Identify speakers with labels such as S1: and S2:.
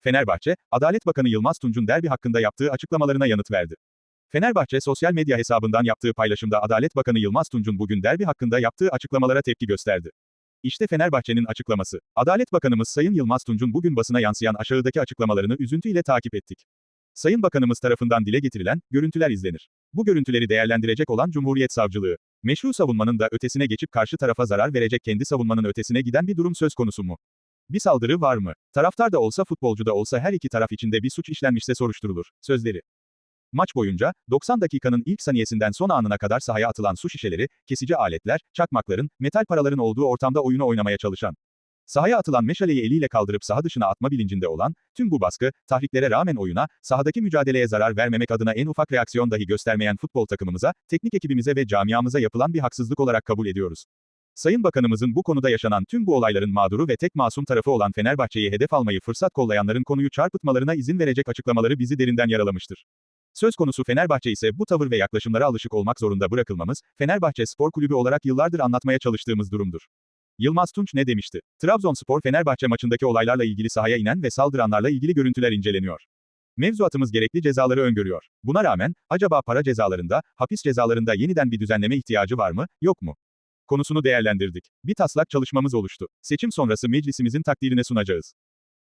S1: Fenerbahçe, Adalet Bakanı Yılmaz Tunç'un derbi hakkında yaptığı açıklamalarına yanıt verdi. Fenerbahçe sosyal medya hesabından yaptığı paylaşımda Adalet Bakanı Yılmaz Tunç'un bugün derbi hakkında yaptığı açıklamalara tepki gösterdi. İşte Fenerbahçe'nin açıklaması. Adalet Bakanımız Sayın Yılmaz Tunç'un bugün basına yansıyan aşağıdaki açıklamalarını üzüntüyle takip ettik. Sayın Bakanımız tarafından dile getirilen görüntüler izlenir. Bu görüntüleri değerlendirecek olan Cumhuriyet Savcılığı, meşru savunmanın da ötesine geçip karşı tarafa zarar verecek kendi savunmanın ötesine giden bir durum söz konusu mu? Bir saldırı var mı? Taraftar da olsa futbolcu da olsa her iki taraf içinde bir suç işlenmişse soruşturulur. Sözleri. Maç boyunca, 90 dakikanın ilk saniyesinden son anına kadar sahaya atılan su şişeleri, kesici aletler, çakmakların, metal paraların olduğu ortamda oyunu oynamaya çalışan, sahaya atılan meşaleyi eliyle kaldırıp saha dışına atma bilincinde olan, tüm bu baskı, tahriklere rağmen oyuna, sahadaki mücadeleye zarar vermemek adına en ufak reaksiyon dahi göstermeyen futbol takımımıza, teknik ekibimize ve camiamıza yapılan bir haksızlık olarak kabul ediyoruz. Sayın Bakanımızın bu konuda yaşanan tüm bu olayların mağduru ve tek masum tarafı olan Fenerbahçe'yi hedef almayı fırsat kollayanların konuyu çarpıtmalarına izin verecek açıklamaları bizi derinden yaralamıştır. Söz konusu Fenerbahçe ise bu tavır ve yaklaşımlara alışık olmak zorunda bırakılmamız, Fenerbahçe Spor Kulübü olarak yıllardır anlatmaya çalıştığımız durumdur. Yılmaz Tunç ne demişti? Trabzonspor Fenerbahçe maçındaki olaylarla ilgili sahaya inen ve saldıranlarla ilgili görüntüler inceleniyor. Mevzuatımız gerekli cezaları öngörüyor. Buna rağmen, acaba para cezalarında, hapis cezalarında yeniden bir düzenleme ihtiyacı var mı, yok mu? Konusunu değerlendirdik. Bir taslak çalışmamız oluştu. Seçim sonrası meclisimizin takdirine sunacağız.